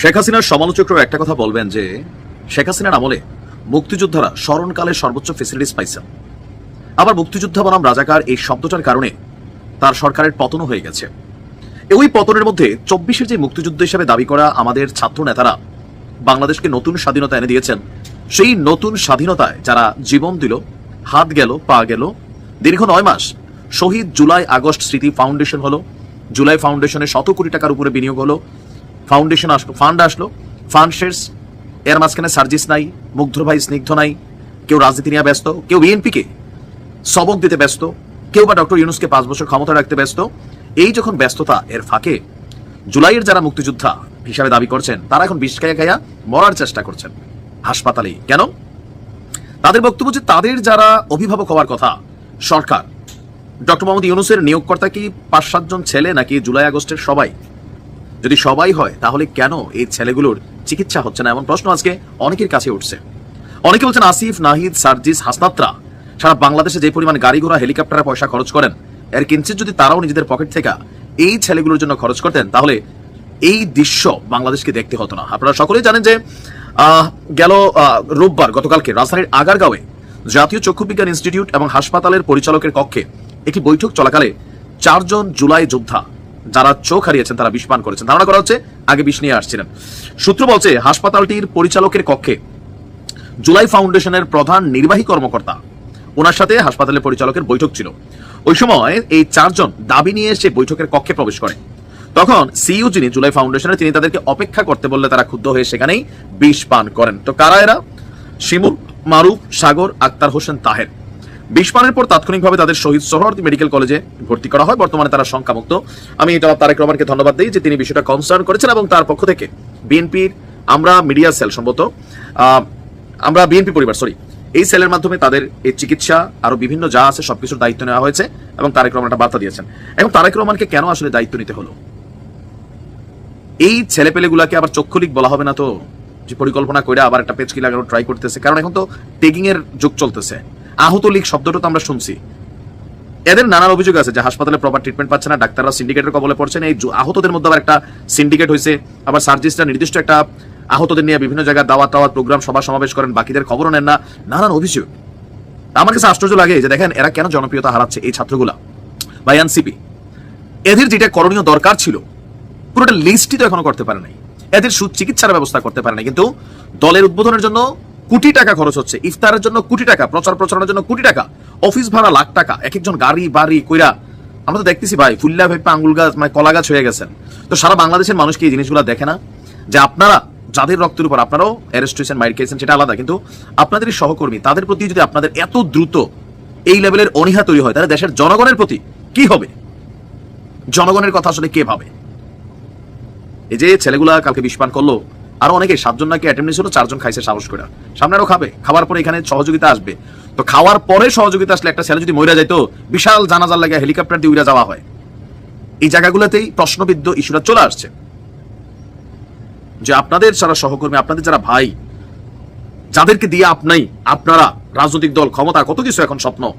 শেখ হাসিনার সমালোচকরা একটা কথা বলবেন যে, শেখ হাসিনার আমলে মুক্তিযোদ্ধারা স্মরণকালে সর্বোচ্চ ফেসিলিটিস পাইছেন। আবার মুক্তিযোদ্ধা বনাম রাজাকার এই শব্দটার কারণে তার সরকারের পতনও হয়ে গেছে। ওই পতনের মধ্যে চব্বিশের যে মুক্তিযুদ্ধ হিসেবে দাবি করা আমাদের ছাত্র নেতারা বাংলাদেশকে নতুন স্বাধীনতা এনে দিয়েছেন, সেই নতুন স্বাধীনতায় যারা জীবন দিল, হাত গেল, পা গেল, দীর্ঘ নয় মাস শহীদ জুলাই আগস্ট স্মৃতি ফাউন্ডেশন হলো, জুলাই ফাউন্ডেশনে শত কোটি টাকার উপরে বিনিয়োগ হলো ফাউন্ডেশন আসলো, ফান্ড আসলো। ফান্ড শেয়ার্স, এর মাঝখানে সার্জিস নাই মুগ্ধ ভাই স্নিগ্ধ নাই, কেউ রাজনীতি নিয়ে ব্যস্ত, কেউ বিএনপিকে সবক দিতে ব্যস্ত, কেউ বা ডক্টর ইউনুসকে পাঁচ বছর ক্ষমতা রাখতে ব্যস্ত। এই যখন ব্যস্ততা এর ফাঁকে, জুলাইয়ের যারা মুক্তিযোদ্ধা হিসাবে দাবি করছেন, তারা এখন বিষ খাইয়া খাইয়া মরার চেষ্টা করছেন হাসপাতালেই কেন? তাদের বক্তব্য যে তাদের যারা অভিভাবক হওয়ার কথা, সরকার, ডক্টর মোহাম্মদ ইউনুসের নিয়োগকর্তা কি পাঁচ সাতজন ছেলে নাকি জুলাই আগস্টের সবাই? যদি সবাই হয়, তাহলে কেন এই ছেলেগুলোর চিকিৎসা হচ্ছে না? এমন প্রশ্ন আজকে অনেকের কাছে উঠছে। অনেকে বলছেন, আসিফ, নাহিদ, সার্জিস, হাসনাত্রা, সারা বাংলাদেশে যে পরিমাণ গাড়ি ঘোড়া, হেলিকপ্টারে পয়সা খরচ করেন, এর কিঞ্চিত যদি তারাও নিজেদের পকেট থেকে এই ছেলেগুলোর জন্য খরচ করতেন, তাহলে এই দৃশ্য বাংলাদেশকে দেখতে হতো না। আপনারা সকলেই জানেন যে গেল রোববার, গতকালকে রাজধানীর আগারগাঁওয়ে জাতীয় চক্ষু বিজ্ঞান ইনস্টিটিউট এবং হাসপাতালের পরিচালকের কক্ষে একটি বৈঠক চলাকালে চারজন জুলাই যোদ্ধা যারা চোখ হারিয়েছেন, তারা বিষ পান করেছেন। ধারণা করা হচ্ছে আগে বিষ নিয়ে আসছিলেন। সূত্র বলছে, হাসপাতালটির পরিচালকের কক্ষে জুলাই ফাউন্ডেশনের প্রধান নির্বাহী কর্মকর্তা, ওনার সাথে হাসপাতালের পরিচালকের বৈঠক ছিল। ওই সময় এই চারজন দাবি নিয়ে এসে বৈঠকের কক্ষে প্রবেশ করে। তখন সিইউ যিনি, জুলাই ফাউন্ডেশনের তিনি তাদেরকে অপেক্ষা করতে বললে তারা ক্ষুব্ধ হয়ে সেখানেই বিষ পান করেন। তো কারা এরা? শিমুল, মারুফ, সাগর, আক্তার হোসেন তাহের। বিষ পানের পর তাৎক্ষণিকভাবে তাদের শহীদ সোহরাওয়ার্দী মেডিকেল কলেজে ভর্তি করা হয়। বর্তমানে তারা সংখ্যামুক্ত আমি এটা তারেক রহমানকে ধন্যবাদ দিই যে তিনি বিষয়টা কনসার্ন করেছেন এবং তার পক্ষ থেকে বিএনপির আমরা মিডিয়া সেল সম্ভবত আমরা বিএনপি পরিবার সরি এই সেলের মাধ্যমে তাদের এই চিকিৎসা আরও বিভিন্ন যা আছে সবকিছুর দায়িত্ব নেওয়া হয়েছে এবং তারেক রহমান একটা বার্তা দিয়েছেন। এবং তারেক রহমানকে কেন আসলে দায়িত্ব নিতে হলো? এই ছেলেপেলেগুলাকে আবার চক্ষুলিক বলা হবে না তো? যে পরিকল্পনা করে আবার একটা পেচকি লাগানো ট্রাই করতেছে। কারণ এখন তো টেকিং এর যুগ চলতেছে। আহত লীগ শব্দটা তো আমরা শুনছি। এদের নানান অভিযোগ আছে যে হাসপাতালে প্রপার ট্রিটমেন্ট পাচ্ছে না, ডাক্তাররা সিন্ডিকেটের কবলে পড়ছেন এই আহতদের মধ্যে আবার একটা সিন্ডিকেট হয়েছে, আবার সার্জিসটা নির্দিষ্ট একটা আহতদের নিয়ে বিভিন্ন জায়গায় দাওয়াত টাওয়াত প্রোগ্রাম সভা সমাবেশ করেন, বাকিদের খবরও নেন না। নানান অভিযোগ। আমার কাছে আশ্চর্য লাগে যে দেখেন, এরা কেন জনপ্রিয়তা হারাচ্ছে এই ছাত্রগুলা? বা এনসিপি। এদের যেটা করণীয় দরকার ছিল, পুরোটা লিস্টই তো এখনও করতে পারে নাই। এদের সুচিকিৎসার ব্যবস্থা করতে পারে নাই। কিন্তু দলের উদ্বোধনের জন্য কোটি টাকা খরচ হচ্ছে। ইফতারের জন্য কোটি টাকা, প্রচার প্রচারের জন্য কোটি টাকা অফিস ভাড়া লাখ টাকা এক একজন গাড়ি বাড়ি কইরা। আমরা তো দেখতেছি ভাই, ফুল্লা ভেপে আঙ্গুল গাছ মানে কলা গাছ হয়ে গেছেন। তো সারা বাংলাদেশের মানুষ কি এই জিনিসগুলো দেখে না? যে আপনারা, যাদের রক্তের উপর আপনারাও অ্যারেস্ট হয়েছেন, মাইর খেয়েছেন, সেটা আলাদা। কিন্তু আপনাদের সহকর্মী, তাদের প্রতি যদি আপনাদের এত দ্রুত এই লেভেলের অনীহা তৈরি হয়, তাহলে দেশের জনগণের প্রতি কি হবে? জনগণের কথা আসলে কে ভাবে? এই যে ছেলেগুলা কালকে বিষপান করল আরও অনেকে সাতজন নাকি অ্যাটেন্ডেন্স হলো, চারজন খাইছে সাহস করে। সামনে আরও খাবে খাওয়ার পরে এখানে সহযোগিতা আসবে। তো খাওয়ার পরে সহযোগিতা আসলে একটা ছেলে যদি মইরা যাইতো বিশাল জানাজার লাগে হেলিকপ্টার দিয়ে উড়ে যাওয়া হয়। এই জায়গাগুলোতেই প্রশ্নবিদ্ধ ইস্যুটা চলে আসছে। যে আপনাদের যারা সহকর্মী, আপনাদের যারা ভাই, যাদেরকে দিয়ে আপনি আপনারা রাজনৈতিক দল, ক্ষমতা, কত কিছু এখন স্বপ্ন,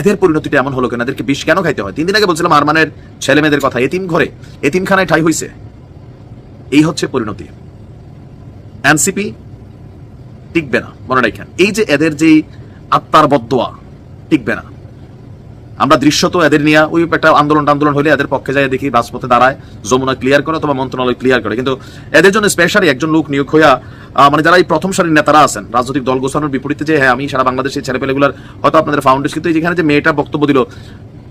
এদের পরিণতিটা এমন হলো কেন? এদেরকে বিষ কেন খাইতে হয়? তিন দিন আগে বলছিলাম আরমানের ছেলে মেয়েদের কথা এতিম ঘরে এতিমখানায় ঠাই হইছে। এই হচ্ছে পরিণতি। এনসিপি টিকবে না, মনে রাখেন। এই যে এদের যে আত্মার বদোয়া, টিকবে না। আমরা দৃশ্যত এদের নিয়ে ওই একটা আন্দোলন আন্দোলন হলে এদের পক্ষে যায় দেখি রাজপথে দাঁড়ায়, যমুনা ক্লিয়ার করে অথবা মন্ত্রণালয় ক্লিয়ার করে। কিন্তু এদের জন্য স্পেশালি একজন লোক নিয়োগ হইয়া মানে যারা এই প্রথম সারির নেতারা আছেন, রাজনৈতিক দল গোছানোর বিপরীতে যে হ্যাঁ আমি সারা বাংলাদেশের ছেলেপেলেগুলার হয়তো আপনাদের ফাউন্ডেশন কিন্তু যেখানে যে মেয়েটা বক্তব্য দিল,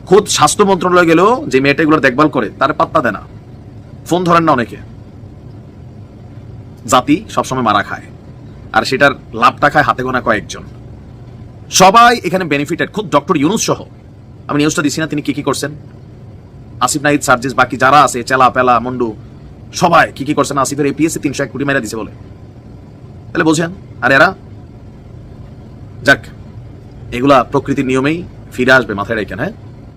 খোদ স্বাস্থ্য মন্ত্রণালয় গেলেও যে মেয়েটা এগুলোর দেখভাল করে, তার পাত্তা দেয় না। ফোন ধরেন না অনেকে। জাতি সবসময় মারা খায়। আর সেটার লাভটা খায় হাতে গোনা কয়েকজন। সবাই এখানে বেনিফিটেড খুব ডক্টর ইউনুস সহ। আমি নিউজটা দিচ্ছি না, তিনি কি কি করছেন? আসিফ নাহিদ, সার্জিস, বাকি যারা আছে, চেলা, পেলা, মন্ডু, সবাই কি কি করছেন? আসিফের এপিএসসি তিনশো এক কোটি মেরা দিছে বলে। তাহলে বোঝেন, আর এরা? যাক, এগুলা প্রকৃতির নিয়মেই ফিরে আসবে মাথায় রেখেন হ্যাঁ